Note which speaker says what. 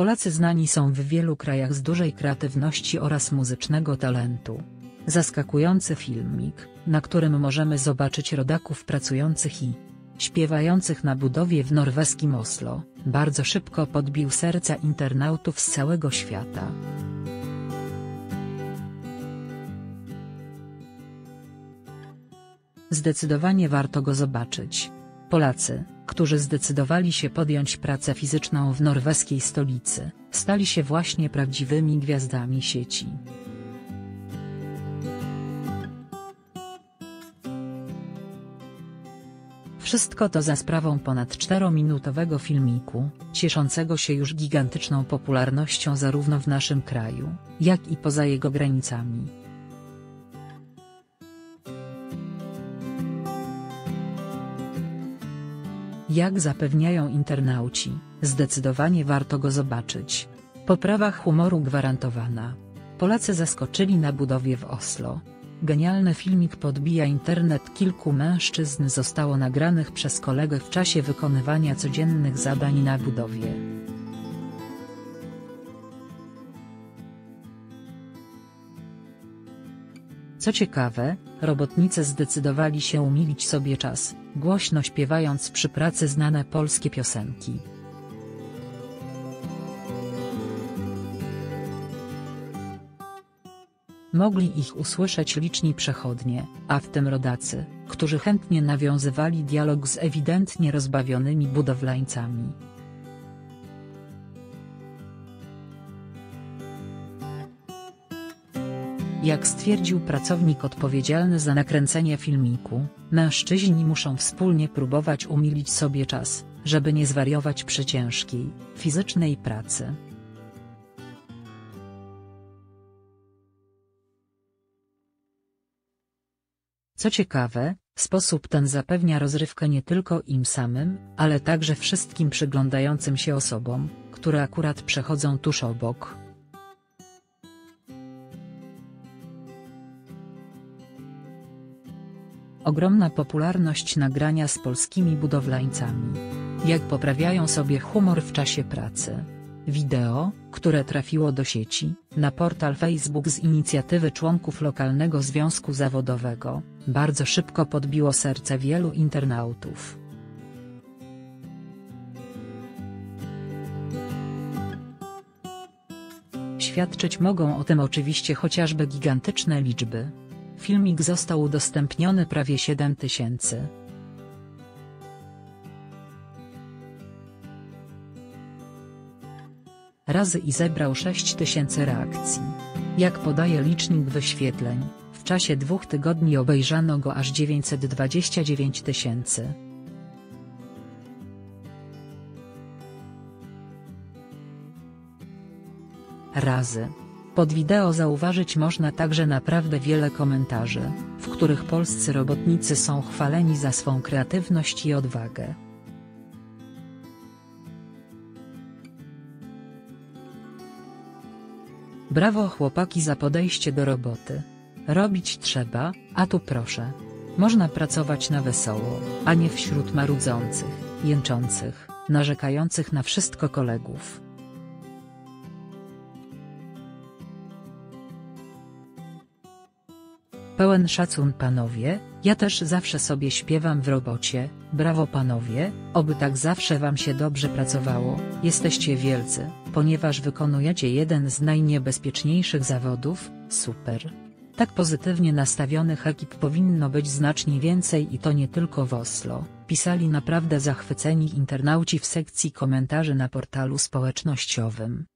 Speaker 1: Polacy znani są w wielu krajach z dużej kreatywności oraz muzycznego talentu. Zaskakujący filmik, na którym możemy zobaczyć rodaków pracujących i śpiewających na budowie w norweskim Oslo, bardzo szybko podbił serca internautów z całego świata. Zdecydowanie warto go zobaczyć. Polacy, którzy zdecydowali się podjąć pracę fizyczną w norweskiej stolicy, stali się właśnie prawdziwymi gwiazdami sieci. Wszystko to za sprawą ponad 4-minutowego filmiku, cieszącego się już gigantyczną popularnością zarówno w naszym kraju, jak i poza jego granicami. Jak zapewniają internauci, zdecydowanie warto go zobaczyć. Poprawa humoru gwarantowana. Polacy zaskoczyli na budowie w Oslo. Genialny filmik podbija internet kilku mężczyzn zostało nagranych przez kolegę w czasie wykonywania codziennych zadań na budowie. Co ciekawe, robotnicy zdecydowali się umilić sobie czas, głośno śpiewając przy pracy znane polskie piosenki. Mogli ich usłyszeć liczni przechodnie, a w tym rodacy, którzy chętnie nawiązywali dialog z ewidentnie rozbawionymi budowlańcami. Jak stwierdził pracownik odpowiedzialny za nakręcenie filmiku, mężczyźni muszą wspólnie próbować umilić sobie czas, żeby nie zwariować przy ciężkiej, fizycznej pracy. Co ciekawe, sposób ten zapewnia rozrywkę nie tylko im samym, ale także wszystkim przyglądającym się osobom, które akurat przechodzą tuż obok. Ogromna popularność nagrania z polskimi budowlańcami. Jak poprawiają sobie humor w czasie pracy. Wideo, które trafiło do sieci, na portal Facebook z inicjatywy członków lokalnego związku zawodowego, bardzo szybko podbiło serce wielu internautów. Świadczyć mogą o tym oczywiście chociażby gigantyczne liczby. Filmik został udostępniony prawie 7 tysięcy. razy i zebrał 6 tysięcy reakcji. Jak podaje licznik wyświetleń, w czasie dwóch tygodni obejrzano go aż 929 tysięcy. Razy. Pod wideo zauważyć można także naprawdę wiele komentarzy, w których polscy robotnicy są chwaleni za swą kreatywność i odwagę. Brawo chłopaki za podejście do roboty. Robić trzeba, a tu proszę. Można pracować na wesoło, a nie wśród marudzących, jęczących, narzekających na wszystko kolegów. Pełen szacun panowie, ja też zawsze sobie śpiewam w robocie, brawo panowie, oby tak zawsze wam się dobrze pracowało, jesteście wielcy, ponieważ wykonujecie jeden z najniebezpieczniejszych zawodów, super. Tak pozytywnie nastawionych ekip powinno być znacznie więcej i to nie tylko w Oslo, pisali naprawdę zachwyceni internauci w sekcji komentarzy na portalu społecznościowym.